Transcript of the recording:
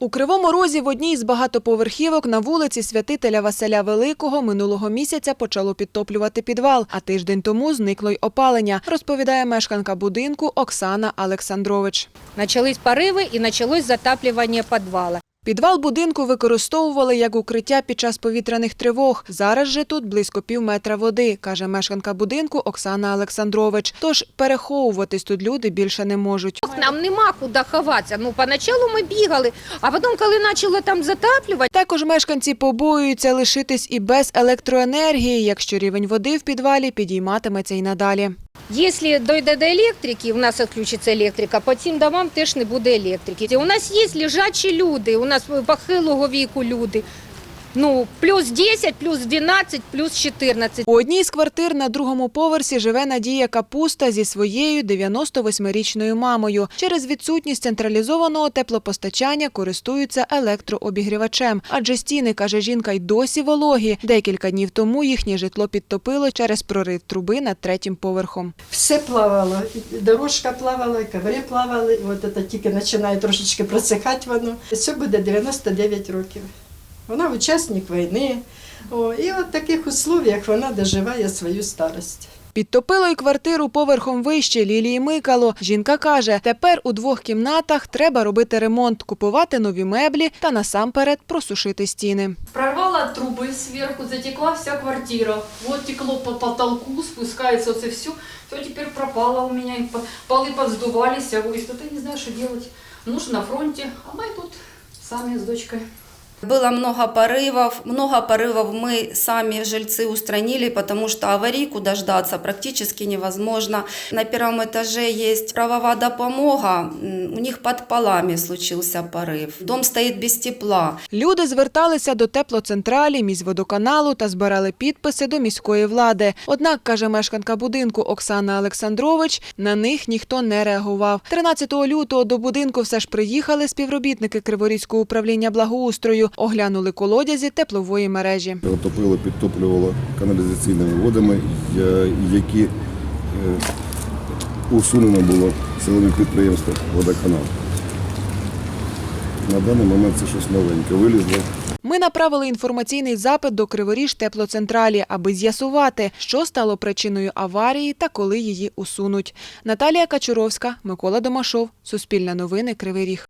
У Кривому Розі в одній з багатоповерхівок на вулиці святителя Василя Великого минулого місяця почало підтоплювати підвал, а тиждень тому зникло й опалення, розповідає мешканка будинку Оксана Олександрович. Начались пориви і почалось затаплювання підвала. Підвал будинку використовували як укриття під час повітряних тривог. Зараз же тут близько пів метра води, каже мешканка будинку Оксана Олександрович. Тож переховуватись тут люди більше не можуть. Нам нема куди ховатися. Ну, поначалу ми бігали, а потім, коли почало там затаплювати, Також мешканці побоюються лишитись і без електроенергії, якщо рівень води в підвалі підійматиметься й надалі. Якщо дойде до електрики, у нас відключиться електрика, по цим домам теж не буде електрики. У нас є лежачі люди, у нас похилого віку люди. Ну, плюс 10, плюс 12, плюс 14. У одній з квартир на другому поверсі живе Надія Капуста зі своєю 98-річною мамою. Через відсутність централізованого теплопостачання користуються електрообігрівачем. Адже стіни, каже жінка, й досі вологі. Декілька днів тому їхнє житло підтопило через прорив труби над третім поверхом. Все плавало, дорожка плавала, коври плавали, от це тільки починає трошечки просихати воно. Це буде 99 років Вона учасник війни. О, і от в таких условиях вона доживає свою старость. Підтопило й квартиру поверхом вище Лілії Микало. Жінка каже, тепер у двох кімнатах треба робити ремонт, купувати нові меблі та насамперед просушити стіни. Прорвала трубы сверху, затекла вся квартира. Вот текло по потолку, спускается все, все. Все теперь пропало у меня, и по- полы повздувались. Я говорю, что-то не знаю, что делать. Муж на фронте, а мы тут сами с дочкой. Было много порывов. Много порывов мы сами жильцы устранили, потому что аварийку дождаться практически невозможно. На первом этаже есть правовая допомога. М, У них под полами случился порыв. Дом стоит без тепла. Люди зверталися до теплоцентралі, міськводоканалу та збирали підписи до міської влади. Однак, каже мешканка будинку Оксана Олександрович, на них ніхто не реагував. 13 лютого до будинку все ж приїхали співробітники Криворізького управління благоустрою, оглянули колодязі теплової мережі. Отопило, підтоплювало каналізаційними водами, які е, усунено було силовим підприємством водоканал. На даний момент це щось новеньке вилізло. Ми направили інформаційний запит до Криворіж теплоцентралі, аби з'ясувати, що стало причиною аварії та коли її усунуть. Наталія Качуровська, Микола Домашов, Суспільне новини, Кривий Ріг.